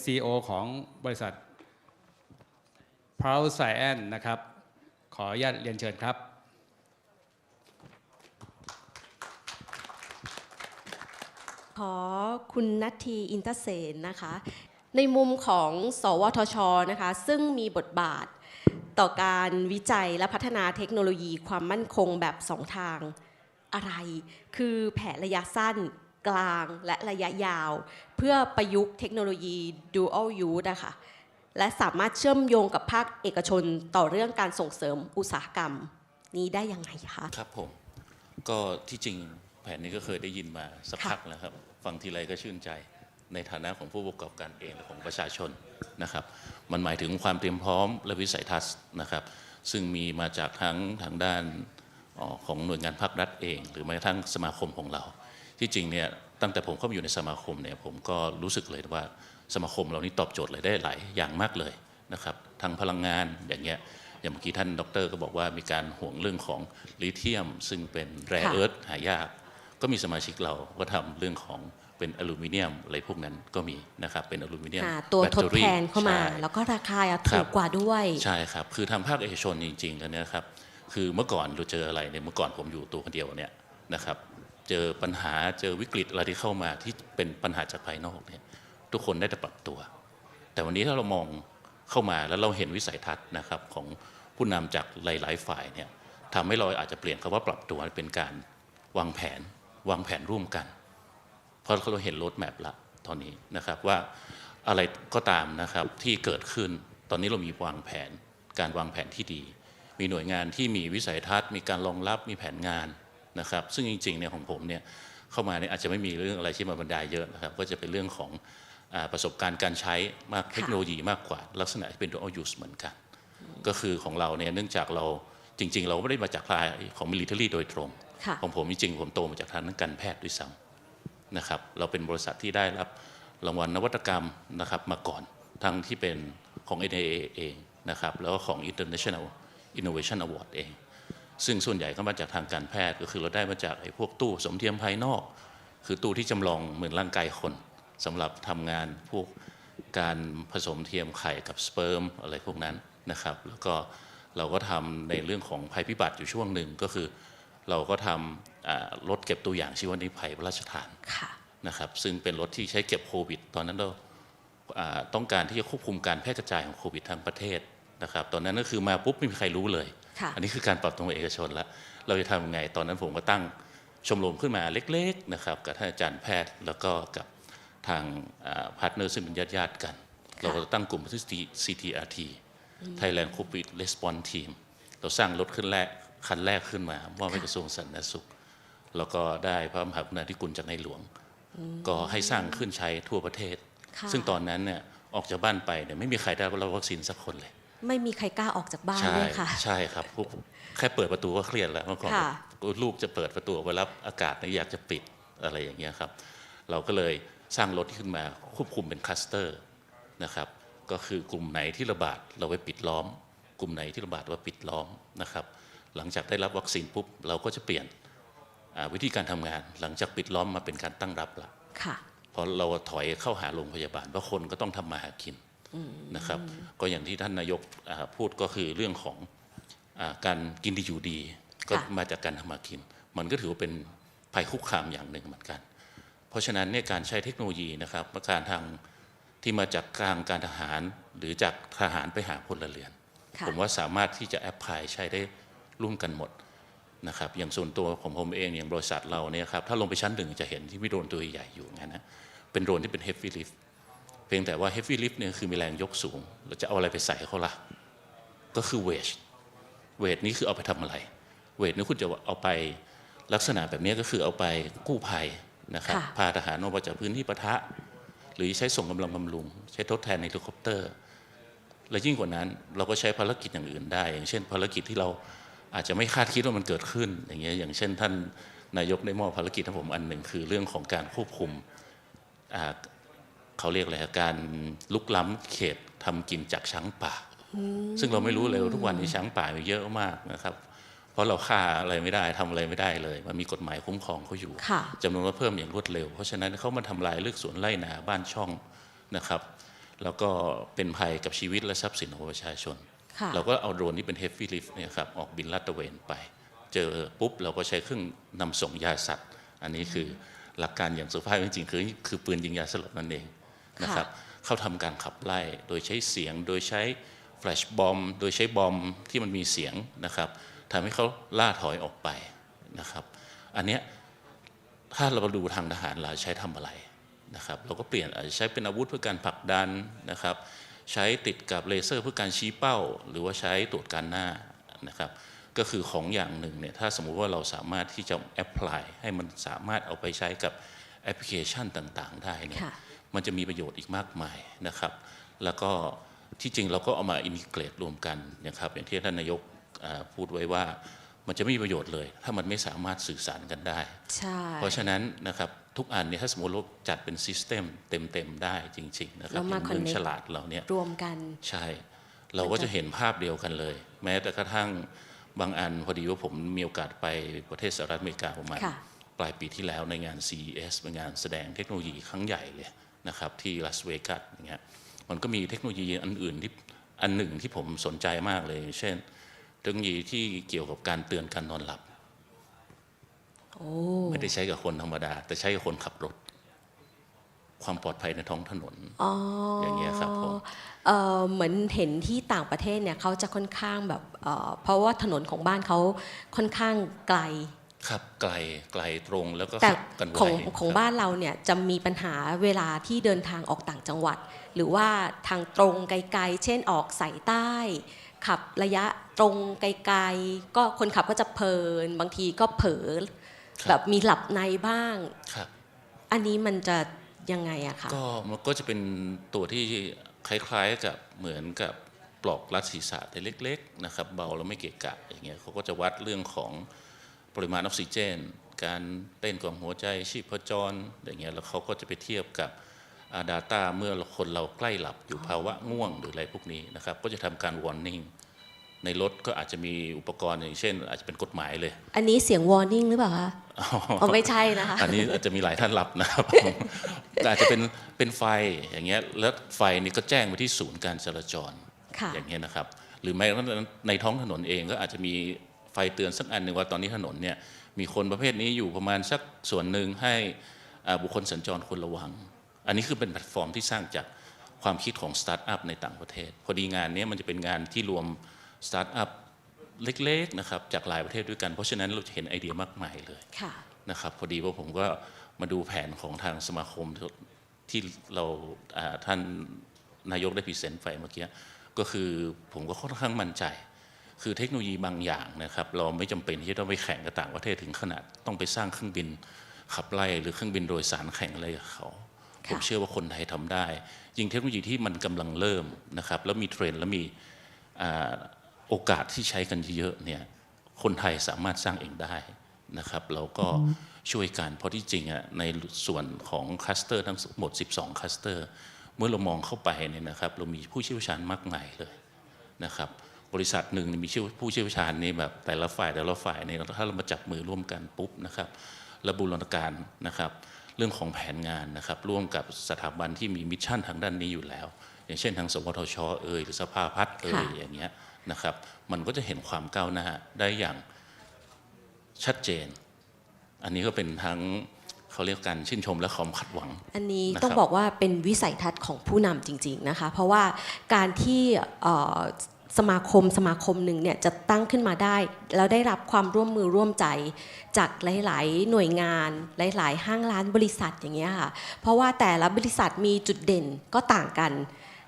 เป็น CEO ของบริษัท p r o u d Science นะครับ ขออนุญาตเรียนเชิญครับ ขอคุณนัททีอินเตอร์เซนนะคะ ในมุมของ สวทช นะคะ ซึ่งมีบทบาทต่อการวิจัยและพัฒนาเทคโนโลยีความมั่นคงแบบสองทางอะไร คือแผนระยะสั้น กลางและระยะยาว เพื่อประยุกต์เทคโนโลยี dual use นะคะและสามารถเชื่อมโยงกับภาคเอกชนต่อเรื่องการส่งเสริมอุตสาหกรรม นี้ได้ยังไงคะครับผม ก็ที่จริงแผนนี้ก็เคยได้ยินมาสักพักแล้วครับ ฟังทีไรก็ชื่นใจในฐานะของผู้ประกอบการเองและของประชาชนนะครับ มันหมายถึงความเตรียมพร้อมและวิสัยทัศน์นะครับ ซึ่งมีมาจากทั้งทางด้านออของหน่วยงานภาครัฐเอง หรือแม้กระทั่งสมาคมของเรา ที่จริงเนี่ยตั้งแต่ผมเข้ามาอยู่ในสมาคมเนี่ยผมก็รู้สึกเลยว่าสมาคมเรานี่ตอบโจทย์เลยได้หลายอย่างมากเลยนะครับทางพลังงานอย่างเงี้ยอย่างเมื่อกี้ท่านดร ก็บอกว่ามีการห่วงเรื่องของลิเธียม ซึ่งเป็นแร่ค่ะเอิร์ธหายาก ก็มีสมาชิกเราก็ทำเรื่องของเป็นอลูมิเนียมอะไรพวกนั้นก็มีนะครับเป็นอลูมิเนียมหาตัวแบตทดตอรี่แทนเข้ามาใช่แล้วก็ราคาครัถูบกกว่าด้วย ใช่ครับ คือทางภาคเอกชนจริงๆแล้วเนี่ยครับคือเมื่อก่อนเราเจออะไรเนี่ยเมื่อก่อนผมอยู่ตัวคนเดียวเนี่ยนะครับ เจอปัญหาเจอวิกฤตอะไรที่เข้ามาที่เป็นปัญหาจากภายนอกเนี่ยทุกคนได้แต่ปรับตัว แต่วันนี้ถ้าเรามองเข้ามาแล้วเราเห็นวิสัยทัศน์นะครับของผู้นำจากหลาย ๆ ฝ่ายเนี่ยทำให้เราอาจจะเปลี่ยนคำว่าปรับตัวเป็นการวางแผนวางแผนร่วมกัน เพราะเราเห็นโรดแมพละตอนนี้นะครับว่าอะไรก็ตามนะครับที่เกิดขึ้นตอนนี้เรามีวางแผนการวางแผนที่ดี มีหน่วยงานที่มีวิสัยทัศน์ มีการรองรับมีแผนงาน นะครับ ซึ่งจริงๆเนี่ยของผมเนี่ยเข้ามาเนี่ยอาจจะไม่มีเรื่องอะไรที่มาบรรยายเยอะนะครับ ก็จะเป็นเรื่องของอาประสบการณ์การใช้มากเทคโนโลยีมากกว่า ลักษณะที่เป็น dual use เหมือนกัน ก็คือของเราเนี่ยเนื่องจากเราจริง ๆ เราไม่ได้มาจากรายของ military โดยตรงค่ะของผมจริงๆผมโตมาจากทางด้านการแพทย์ด้วยซ้ำนะครับเราเป็นบริษัทที่ได้รับรางวัลนวัตกรรมนะครับมาก่อนทั้งที่เป็นของ NIA เองนะครับแล้วก็ของ International Innovation Award เอง ซึ่งส่วนใหญ่ก็มาจากทางการแพทย์ก็คือเราได้มาจากไอ้พวกตู้สมเทียมภายนอก คือตู้ที่จำลองเหมือนร่างกายคนสำหรับทำงานพวกการผสมเทียมไข่กับสเปิร์มอะไรพวกนั้นนะครับ แล้วก็เราก็ทำในเรื่องของภัยพิบัติอยู่ช่วงหนึ่งก็คือ เราก็ทำอ่ารถเก็บตัวอย่างชีวนิภัยพระราชทานค่ะนะครับซึ่งเป็นรถที่ใช้เก็บโควิด ตอนนั้นเราอ่าต้องการที่จะควบคุมการแพร่กระจายของโควิดทั้งประเทศนะครับ ตอนนั้นก็คือมาปุ๊บไม่มีใครรู้เลยค่ะ อันนี้คือการปรับตัวของเอกชนแล้วเราจะทำยังไงตอนนั้นผมก็ตั้งชมรมขึ้นมาเล็กๆนะครับกับท่านอาจารย์แพทย์แล้วก็กับทางพาร์ทเนอร์ซึ่งเป็นญาติๆกัน เราก็ตั้งกลุ่มที่ CTRT Thailand COVID Response Team เราสร้างรถขึ้นแรกคันแรกขึ้นมามอบให้กระทรวงสาธารณสุข แล้วก็ได้พระมหากรุณาธิคุณจากในหลวง ก็ให้สร้างขึ้นใช้ทั่วประเทศค่ะซึ่งตอนนั้นเนี่ยออกจากบ้านไปเนี่ยไม่มีใครได้รับวัคซีนสักคนเลย ไม่มีใครกล้าออกจากบ้านใช่ด้วยค่ะ ใช่ครับพวกแค่เปิดประตูก็เครียดแล้วเมื่อก่อนค่ะ ลูกจะเปิดประตูไปรับอากาศเนี่ยอยากจะปิดอะไรอย่างเงี้ยครับ เราก็เลยสร้างรถขึ้นมาควบคุมเป็นคลัสเตอร์นะครับ ก็คือกลุ่มไหนที่ระบาดเราไปปิดล้อม กลุ่มไหนที่ระบาดว่าปิดล้อมนะครับ หลังจากได้รับวัคซีนปุ๊บเราก็จะเปลี่ยนอ่าวิธีการทำงาน หลังจากปิดล้อมมาเป็นการตั้งรับละ ค่ะ พอเราถอยเข้าหาโรงพยาบาลเพราะคนก็ต้องทำมาหากิน นะครับ ก็อย่างที่ท่านนายกอ่าพูดก็คือเรื่องของอาการกินดีอยู่ดี ก็ค่ะมาจากการทำมากิน มันก็ถือว่าเป็นภัยคุกคามอย่างหนึ่งเหมือนกัน เพราะฉะนั้นเนี่ยการใช้เทคโนโลยีนะครับประการทางที่มาจากกลางการทหารหรือจากทหารไปหาพลเรือนค่ะผมว่าสามารถที่จะแอพพลายใช้ได้ร่วมกันหมดนะครับอย่างส่วนตัวของผมเองอย่างบริษัทเราเนี่ยครับถ้าลงไปชั้นหนึ่งจะเห็นที่มีโดรนตัวใหญ่อยู่งั้นนะเป็นโดรนที่เป็น heavy lift เพียงแต่ว่า heavy lift เนี่ยคือมีแรงยกสูง เราจะเอาอะไรไปใส่เขาล่ะ ก็คือเวทเวทนี้คือเอาไปทำอะไร เวทนี้คุณจะเอาไปลักษณะแบบนี้ก็คือเอาไปกู้ภัยนะครับค่ะพาทหารออกมาจากพื้นที่ปะทะ หรือใช้ส่งกำลังบำรุง ใช้ทดแทนในเฮลิคอปเตอร์ และยิ่งกว่านั้นเราก็ใช้ภารกิจอย่างอื่นได้ อย่างเช่น ภารกิจที่เราอาจจะไม่คาดคิดว่ามันเกิดขึ้น อย่างเงี้ย อย่างเช่น ท่านนายกได้มอบภารกิจให้ผมอันหนึ่งคือเรื่องของการควบคุมอ่า เขาเรียกอะไรอะการลุกล้ำเขตทำกินจากช้างป่า ซึ่งเราไม่รู้เลยว่าทุกวันนี้ช้างป่ามีเยอะมากนะครับ เพราะเราฆ่าอะไรไม่ได้ทำอะไรไม่ได้เลย มันมีกฎหมายคุ้มครองเขาอยู่ค่ะจำนวนก็เพิ่มอย่างรวดเร็ว เพราะฉะนั้นเขามาทำลายเลือกสวนไร่นาบ้านช่องนะครับแล้วก็เป็นภัยกับชีวิตและทรัพย์สินของประชาชนค่ะเราก็เอาโดรนที่เป็น heavy lift เนี่ยครับออกบินลาดตระเวนไป เจอปุ๊บเราก็ใช้เครื่องนำส่งยาสัตว์ อันนี้คือหลักการอย่างสุภาพจริงๆคือคือปืนยิงยาสลบนั่นเอง นะครับเขาทำการขับไล่โดยใช้เสียงโดยใช้แฟลชบอมโดยใช้บอมที่มันมีเสียงนะครับทำให้เขาล่าถอยออกไปนะครับ อันเนี้ยถ้าเรามาดูทางทหารเราใช้ทำอะไรนะครับ เราก็เปลี่ยนอาจจะใช้เป็นอาวุธเพื่อการผลักดันนะครับ ใช้ติดกับเลเซอร์เพื่อการชี้เป้า หรือว่าใช้ตรวจการหน้านะครับก็คือของอย่างหนึ่งเนี่ยถ้าสมมุติว่าเราสามารถที่จะแอพพลายให้มันสามารถเอาไปใช้กับแอปพลิเคชันต่าง ๆ ได้เนี่ยค่ะ มันจะมีประโยชน์อีกมากมายนะครับ แล้วก็ที่จริงเราก็เอามาอินทิเกรตรวมกันนะครับอย่างที่ท่านนายกอ่าพูดไว้ว่ามันจะไม่มีประโยชน์เลย ถ้ามันไม่สามารถสื่อสารกันได้ใช่เพราะฉะนั้นนะครับทุกอันเนี่ยถ้าสมมติเราจัดเป็นซิสเต็มเต็มๆได้จริง ๆ นะครับแล้วมาเห็นเมือง connect ฉลาดเราเนี่ยรวมกันใช่ เราก็จะเห็นภาพเดียวกันเลย แม้แต่กระทั่งบางอันพอดีว่าผมมีโอกาสไปประเทศสหรัฐอเมริกาประมาณค่ะปลายปีที่แล้วในงาน CES เป็นงานแสดงเทคโนโลยีครั้งใหญ่เลย นะครับที่ลาสเวกัสอย่างเงี้ยมันก็มีเทคโนโลยีอันอื่นที่อันหนึ่งที่ผมสนใจมากเลย เช่น เทคโนโลยีที่เกี่ยวกับการเตือนการนอนหลับโอ้ไม่ได้ใช้กับคนธรรมดา แต่ใช้กับคนขับรถ ความปลอดภัยในท้องถนนอ๋อออย่างเงี้ยครับผมเอ่อเหมือนเห็นที่ต่างประเทศเนี่ยเขาจะค่อนข้างแบบเอ่อเพราะว่าถนนของบ้านเขาค่อนข้างไกล ขับไกลไกลตรงแล้วก็แต่ขับกันไวของของครับบ้านเราเนี่ยจะมีปัญหาเวลาที่เดินทางออกต่างจังหวัด หรือว่าทางตรงไกลๆ เช่นออกสายใต้ ขับระยะตรงไกลๆ ก็คนขับก็จะเพลิน บางทีก็เผลอครับแบบมีหลับในบ้างครับอันนี้มันจะยังไงอะคะก็มันก็จะเป็นตัวที่คล้ายๆกับเหมือนกับปลอกรัดศีรษะแต่เล็ก ๆ นะครับ เบาแล้วไม่เกะกะอย่างเงี้ยเขาก็จะวัดเรื่องของ ปริมาณออกซิเจน การเต้นของหัวใจชีพจรอย่างเงี้ยแล้วเขาก็จะไปเทียบกับดาต้าเมื่อคนเราใกล้หลับอยู่ภาวะง่วงหรืออะไรพวกนี้นะครับ ก็จะทำการ warning ในรถก็อาจจะมีอุปกรณ์อย่างเช่น อาจจะเป็นกฎหมายเลย อันนี้เสียง warning หรือเปล่าคะอ๋อไม่ใช่นะคะ อันนี้อาจจะมีหลายท่านรับนะครับแต่อาจจะเป็นเป็นไฟอย่างเงี้ยแล้วไฟนี่ก็แจ้งไปที่ศูนย์การจราจรค่ะอย่างเงี้ยนะครับ หรือแม้กระทั่งในท้องถนนเองก็อาจจะมี ไฟเตือนสักอันหนึ่งว่าตอนนี้ถนนเนี่ยมีคนประเภทนี้อยู่ประมาณสักส่วนหนึ่งให้อ่าบุคคลสัญจรควรระวัง อันนี้คือเป็นแพลตฟอร์มที่สร้างจากความคิดของสตาร์ทอัพในต่างประเทศ พอดีงานเนี้ยมันจะเป็นงานที่รวมสตาร์ทอัพเล็กๆนะครับจากหลายประเทศด้วยกัน เพราะฉะนั้นเราจะเห็นไอเดียมากมายเลยค่ะนะครับพอดีว่าผมก็มาดูแผนของทางสมาคมที่เราอ่าท่านนายกได้พรีเซนต์ไปเมื่อกี้ก็คือผมก็ค่อนข้างมั่นใจ คือเทคโนโลยีบางอย่างนะครับ เราไม่จำเป็นที่จะต้องไปแข่งกับต่างประเทศถึงขนาดต้องไปสร้างเครื่องบินขับไล่หรือเครื่องบินโดยสารแข่งอะไรกับเขาผมค่ะเชื่อว่าคนไทยทำได้ ยิ่งเทคโนโลยีที่มันกำลังเริ่มนะครับแล้วมีเทรนด์แล้วมีอ่าโอกาสที่ใช้กันเยอะๆเนี่ยคนไทยสามารถสร้างเองได้นะครับเราก็ช่วยกันเพราะที่จริงอะในส่วนของคลัสเตอร์ทั้งหมด 12คลัสเตอร์ เมื่อเรามองเข้าไปเนี่ยนะครับ เรามีผู้เชี่ยวชาญมากมายเลยนะครับ บริษัทหนึ่งมีผู้เชี่ยวชาญนี่แบบแต่ละฝ่ายแต่ละฝ่ายเนี่ยถ้าเรามาจับมือร่วมกันปุ๊บนะครับและบูรณาการนะครับเรื่องของแผนงานนะครับร่วมกับสถาบันที่มีมิชชั่นทางด้านนี้อยู่แล้ว อย่างเช่นทางสวทชเอ่ยหรือสภาพัฒน์เอ่ยค่ะอย่างเงี้ยนะครับมันก็จะเห็นความก้าวหน้าได้อย่างชัดเจน อันนี้ก็เป็นทั้งเขาเรียกกันชื่นชมและความคาดหวัง อันนี้นะครับต้องบอกว่าเป็นวิสัยทัศน์ของผู้นำจริง ๆนะคะ เพราะว่าการที่เอ่อ สมาคมสมาคมหนึ่งเนี่ยจะตั้งขึ้นมาได้ แล้วได้รับความร่วมมือร่วมใจ จากหลาย ๆ หน่วยงาน หลาย ๆ ห้างร้านบริษัทอย่างเงี้ยค่ะเพราะว่าแต่ละบริษัทมีจุดเด่นก็ต่างกัน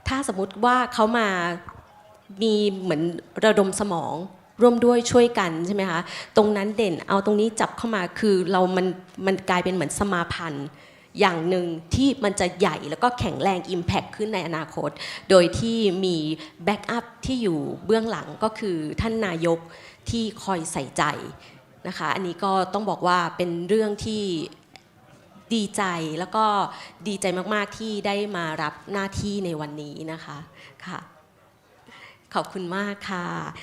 ถ้าสมมุติว่าเขามามีเหมือนระดมสมองร่วมด้วยช่วยกันใช่ไหมคะตรงนั้นเด่นเอาตรงนี้จับเข้ามาคือเรามันมันกลายเป็นเหมือนสมาพันธ์ อย่างหนึ่งที่มันจะใหญ่แล้วก็แข็งแรง Impact ขึ้นในอนาคต โดยที่มีแบ็กอัพที่อยู่เบื้องหลังก็คือท่านนายกที่คอยใส่ใจนะคะอันนี้ก็ต้องบอกว่าเป็นเรื่องที่ดีใจแล้วก็ดีใจมาก ๆ ที่ได้มารับหน้าที่ในวันนี้นะคะค่ะขอบคุณมากค่ะ